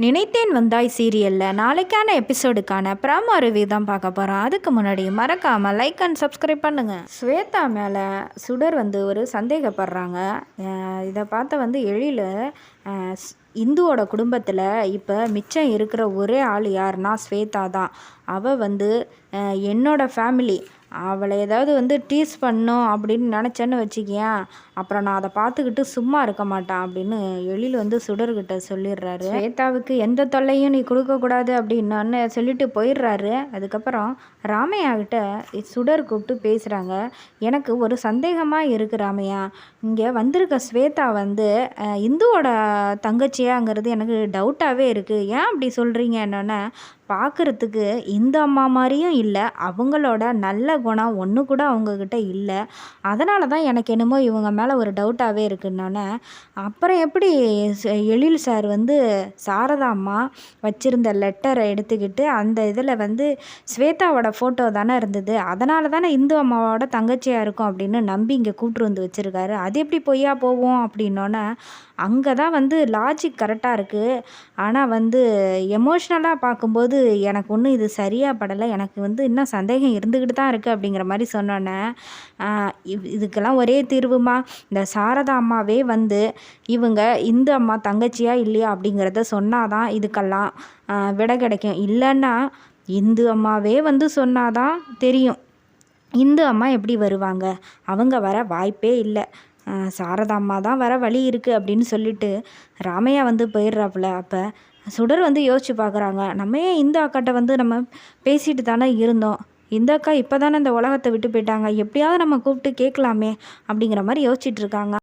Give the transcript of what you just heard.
நினைத்தேன் வந்தாய் சீரியலில். நாளைக்கான எபிசோடுக்கான ப்ராமோ ரிவ்யூ தான் பார்க்க போகிறோம் அதுக்கு முன்னாடி மறக்காமல் லைக் அண்ட் சப்ஸ்கிரைப் பண்ணுங்கள் ஸ்வேதா மேலே சுடர் வந்து ஒரு சந்தேகப்படுறாங்க. இதை பார்த்த வந்து எழில் ஸ்- இந்துவோட குடும்பத்தில் இப்போ மிச்சம் இருக்கிற ஒரே ஆள் யாருன்னா ஸ்வேதா தான். அவள் வந்து என்னோடய ஃபேமிலி அவளை ஏதாவது வந்து டீஸ் பண்ணும் அப்படின்னு நினச்சேன்னு வச்சுக்கியேன். அப்புறம் நான் அதை பார்த்துக்கிட்டு சும்மா இருக்க மாட்டான் அப்படின்னு எழில் வந்து சுடர்கிட்ட சொல்லிடுறாரு. ஸ்வேதாவுக்கு எந்த தொல்லையும் நீ கொடுக்கக்கூடாது அப்படின்னு சொல்லிட்டு போயிடுறாரு. அதுக்கப்புறம் ராமையாகிட்ட சுடர் கூப்பிட்டு பேசுகிறாங்க எனக்கு ஒரு சந்தேகமாக இருக்குது ராமையா. இங்கே வந்திருக்க ஸ்வேதா வந்து இந்துவோட தங்கச்சியாங்கிறது எனக்கு டவுட்டாகவே இருக்குது ஏன் அப்படி சொல்கிறீங்க என்னென்ன பார்க்குறதுக்கு இந்த அம்மா மாதிரியும் இல்லை அவங்களோட நல்ல குணம் ஒன்று கூட அவங்கக்கிட்ட இல்லை. அதனால தான் எனக்கு என்னமோ இவங்க மேலே ஒரு டவுட்டாகவே இருக்குன்னொன்னே அப்புறம் எப்படி எழில் சார் வந்து சாரதா அம்மா வச்சுருந்த லெட்டரை எடுத்துக்கிட்டு அந்த இதில் வந்து ஸ்வேதாவோட ஃபோட்டோ தானே இருந்தது. அதனால தானே இந்து அம்மாவோட தங்கச்சியாக இருக்கும் அப்படின்னு நம்பி இங்கே கூப்பிட்டு வந்து வச்சுருக்காரு. அது எப்படி பொய்யா போவோம் அப்படின்னோன்னே அங்கே தான் வந்து லாஜிக் கரெக்டாக இருக்குது ஆனால் வந்து எமோஷ்னலாக பார்க்கும்போது எனக்கு ஒன்றும் இது சரியாக படலை. எனக்கு வந்து இன்னும் சந்தேகம் இருந்துக்கிட்டு தான் இருக்குது அப்படிங்கிற மாதிரி சொன்னோன்னே இவ்- இதுக்கெல்லாம் ஒரே தீர்வுமா? இந்த சாரதா அம்மாவே வந்து இவங்க இந்து அம்மா தங்கச்சியா இல்லையா அப்படிங்கிறத சொன்னாதான் இதுக்கெல்லாம் விடை கிடைக்கும். இல்லைன்னா இந்து அம்மாவே வந்து சொன்னாதான் தெரியும். இந்து அம்மா எப்படி வருவாங்க? அவங்க வர வாய்ப்பே இல்லை. சாரதா அம்மா தான் வர வழி இருக்குது அப்படின்னு சொல்லிட்டு ராமையா வந்து போயிடுறாப்புல. அப்போ சுடர் வந்து யோசிச்சு பார்க்குறாங்க நம்ம ஏன் இந்த அக்காட்ட வந்து நம்ம பேசிட்டு தானே இருந்தோம்? இந்த அக்கா இப்போ தானே இந்த உலகத்தை விட்டு போயிட்டாங்க. எப்படியாவது நம்ம கூப்பிட்டு கேட்கலாமே அப்படிங்கிற மாதிரி யோசிச்சுட்டு இருக்காங்க.